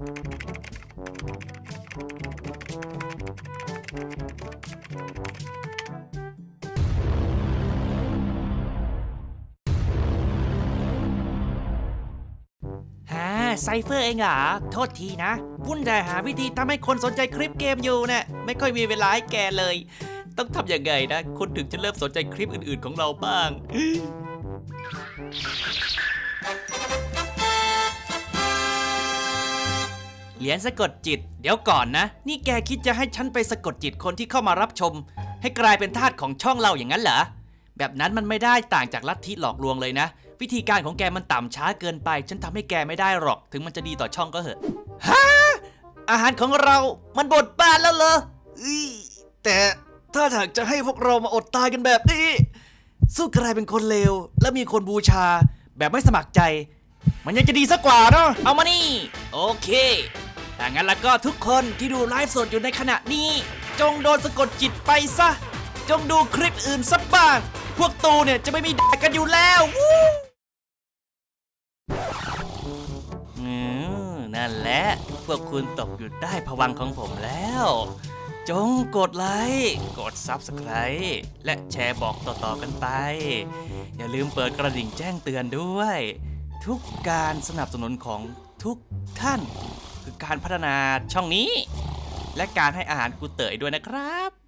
ฮะไซเฟอร์เองเหรอ โทษทีนะ วุ่นแต่หาวิธีทำให้คนสนใจคลิปเกมอยู่เนะี่ยไม่ค่อยมีเวลาให้แกเลย ต้องทำยังไงนะคนถึงจะเริ่มสนใจคลิปอื่นๆของเราบ้าง เหรียญสะกดจิต เดี๋ยวก่อนนะ นี่แกคิดจะให้ฉันไปสะกดจิตคนที่เข้ามารับชม ให้กลายเป็นทาสของช่องเราอย่างนั้นเหรอ แบบนั้นมันไม่ได้ต่างจากลัทธิหลอกลวงเลยนะ วิธีการของแกมันต่ำช้าเกินไป ฉันทำให้แกไม่ได้หรอก ถึงมันจะดีต่อช่องก็เหอะฮะอาหารของเรา มันบดบานแล้วเหรออี้แต่ถ้าหากจะให้พวกเรามาอดตายกันแบบนี้ สู้กลายเป็นคนเลว และมีคนบูชา แบบไม่สมัครใจ มันยังจะดีสักกว่าเนาะ เอามานี่ โอเค ถ้างั้นแล้วก็ทุกคนที่ดูไลฟ์สดอยู่ในขณะนี้ จงโดนสะกดจิตไปซะ จงดูคลิปอื่นสักบ้าง พวกตูเนี่ยจะไม่มีแดกกันอยู่แล้ววู้อืมนั่นแหละ พวกคุณตกอยู่ใต้ผวังค์ของผมแล้ว จงกดไลค์ กด Subscribe และแชร์บอกต่อๆกันไป อย่าลืมเปิดกระดิ่งแจ้งเตือนด้วย ทุกการสนับสนุนของทุกท่าน คือการพัฒนาช่องนี้ และการให้อาหารกูเตยด้วยนะครับ